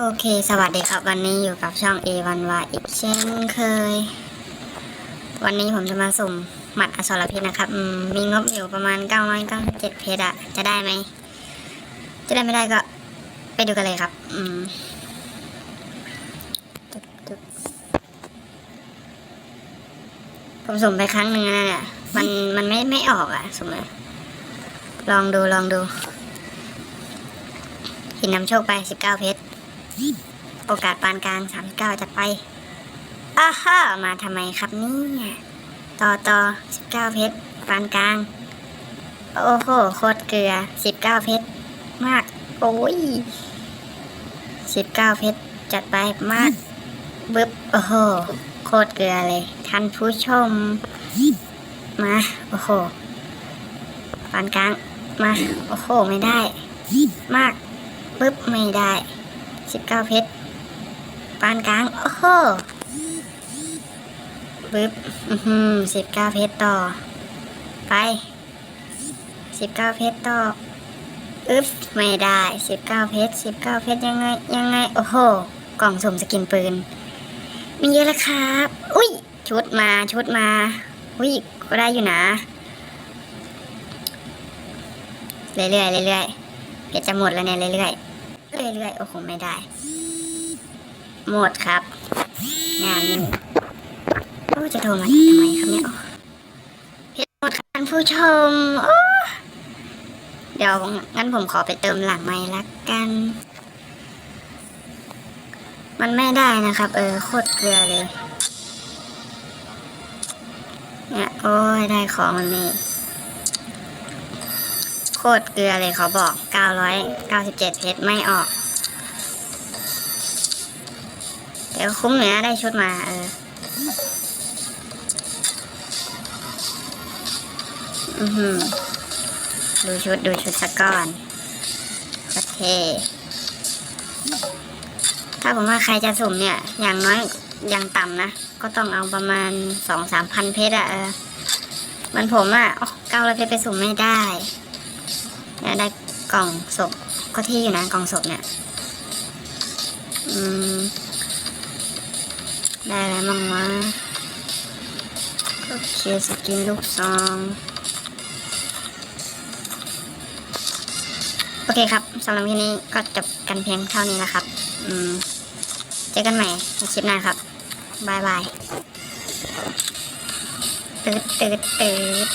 โอเค สวัสดีครับ วันนี้อยู่กับช่อง A1Y อีกเช่นเคย วันนี้ผมจะมาสุ่มหมัดอสรพิษนะครับมมีงบอยู่ประมาณ 997เพชรอะจะได้ไหม จะได้ไม่ได้ก็ไปดูกันเลยครับ อืมผมสุ่มไปครั้งหนึ่งนะเนี่ยมันมันไม่ไม่ออกอะสุ่มเลยลองดูลองดูหินนำโชคไป 19 เพชร โอกาสปานกลาง 39 จะไปอ้าฮ่ามาทำไมครับเนี่ยต่อต่อ19 เพชรปานกลาง โอ้โห โคตรเกลือ 19 เพชร มาก โอ้ย 19 เพชร จัดไปมากบึ๊บ โอ้โห โคตรเกลือเลย ท่านผู้ชม มา โอ้โหปานกลาง มา โอ้โห ไม่ได้ มากปึ๊บ ไม่ได้ สิบเก้าเพชรปานกลาง โอ้โหปึ๊บอือหือสิบเก้าเพชรต่อ ไปสิบเก้าเพชรต่ออึ๊บไม่ได้สิบเก้าเพชรสิบเก้าเพชรยังไง ยังไง โอ้โห กล่องสุ่มสกินปืน มีเยอะแล้วครับ อุ้ย ชุดมาชุดมา อุ้ย ก็ได้อยู่นะเรื่อยๆเรื่อยๆเพชรจะหมดแล้วเนี่ยเรื่อยๆ เรื่อยๆ โอ้โห ไม่ได้ หมดครับ งานนี้โอ้จะโทรมาทำไมครับเนี่ยเพชรหมดครับท่านผู้ชม เดี๋ยวงั้นผมขอไปเติมหลังไม้ละกัน มันไม่ได้นะครับ เออ โคตรเกลือเลย เนี่ย โอ้ยได้ของมันนี่ ตรเกลือเลยเขาบอก 997 เพชรไม่ออก เดี๋ยวคุ้มเหนือได้ชุดมา เอออือหือดูชุด ดูชุดสักก่อนโอเค ถ้าผมว่าใครจะสุ่มเนี่ย อย่างน้อยอย่างต่ำนะ ก็ต้องเอาประมาณสองสามพันเพชรอะเออมันผมอะเก้าร้อยเพชรไปสุ่มไม่ได้ เนี่ยได้กล่องศพก็ที่อยู่นะกล่องศพเนี่ยอืมได้แล้วมั้งวะโอเคสกินลูกซองโอเคครับสำหรับที่นี้ก็จบกันเพียงเท่านี้แล้วครับ อืม เจอกันใหม่ในคลิปหน้าครับบายบายตืดตืดตืด